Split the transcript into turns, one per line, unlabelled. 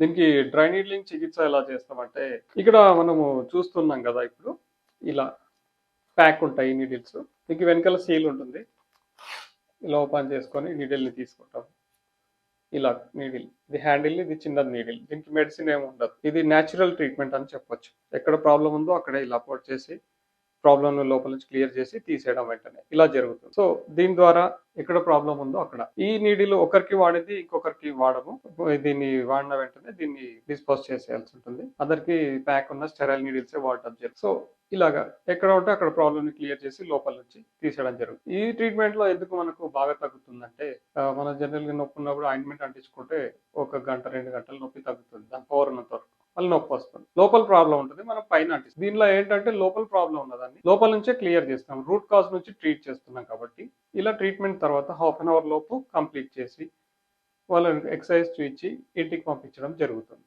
దీనికి dry needling చికిత్స ఎలా చేస్తామంటే ఇక్కడ మనము చూస్తున్నాం కదా ఇప్పుడు ఇలా ప్యాక్ ఉంటాయి నీడిల్స్. దీనికి వెనకాల సీల్ ఉంటుంది. ఇలా ఓపెన్ చేసుకొని నీడిల్ని తీసుకుంటాం. ఇలా నీడిల్ ఇది హ్యాండిల్ ఇది చిన్నది నీడిల్. దీనికి మెడిసిన్ ఏమి ఉండదు. ఇది న్యాచురల్ ట్రీట్మెంట్ అని చెప్పొచ్చు. ఎక్కడ ప్రాబ్లం ఉందో అక్కడే ఇలా పోట్ చేసి ప్రాబ్లంను లోపల నుంచి క్లియర్ చేసి తీసేయడం వెంటనే. ఇలా జరుగుతుంది. సో దీని ద్వారా ఎక్కడ ప్రాబ్లం ఉందో అక్కడ. ఈ నీడిలు ఒకరికి వాడేది ఇంకొకరికి వాడము. దీన్ని వాడిన వెంటనే దీన్ని డిస్పోజ్ చేసేయాల్సి ఉంటుంది. అందరికి ప్యాక్ ఉన్న స్టెరైల్ నీడిల్సే వాడటం జరుగుతుంది. సో ఇలాగా ఎక్కడ ఉంటే అక్కడ ప్రాబ్లమ్ని క్లియర్ చేసి లోపల నుంచి తీసేయడం జరుగుతుంది. ఈ ట్రీట్మెంట్లో ఎందుకు మనకు బాగా తగ్గుతుందంటే మన జనరల్గా నొప్పి ఉన్నప్పుడు ఆయింట్మెంట్ అంటించుకుంటే ఒక గంట రెండు గంటలు నొప్పి తగ్గుతుంది. దాని పవర్ ఉన్నంత వరకు. మళ్ళీ నొప్పి వస్తుంది. లోపల ప్రాబ్లం ఉంటుంది. మనం పైన దీనిలో ఏంటంటే లోపల ప్రాబ్లం ఉన్నదాన్ని లోపల నుంచే క్లియర్ చేస్తాం. రూట్ కాజ్ నుంచి ట్రీట్ చేస్తున్నాం కాబట్టి ఇలా ట్రీట్మెంట్ తర్వాత హాఫ్ అన్ అవర్ లోపు కంప్లీట్ చేసి వాళ్ళని ఎక్సర్సైజ్ చూపించి ఇంటికి పంపించడం జరుగుతుంది.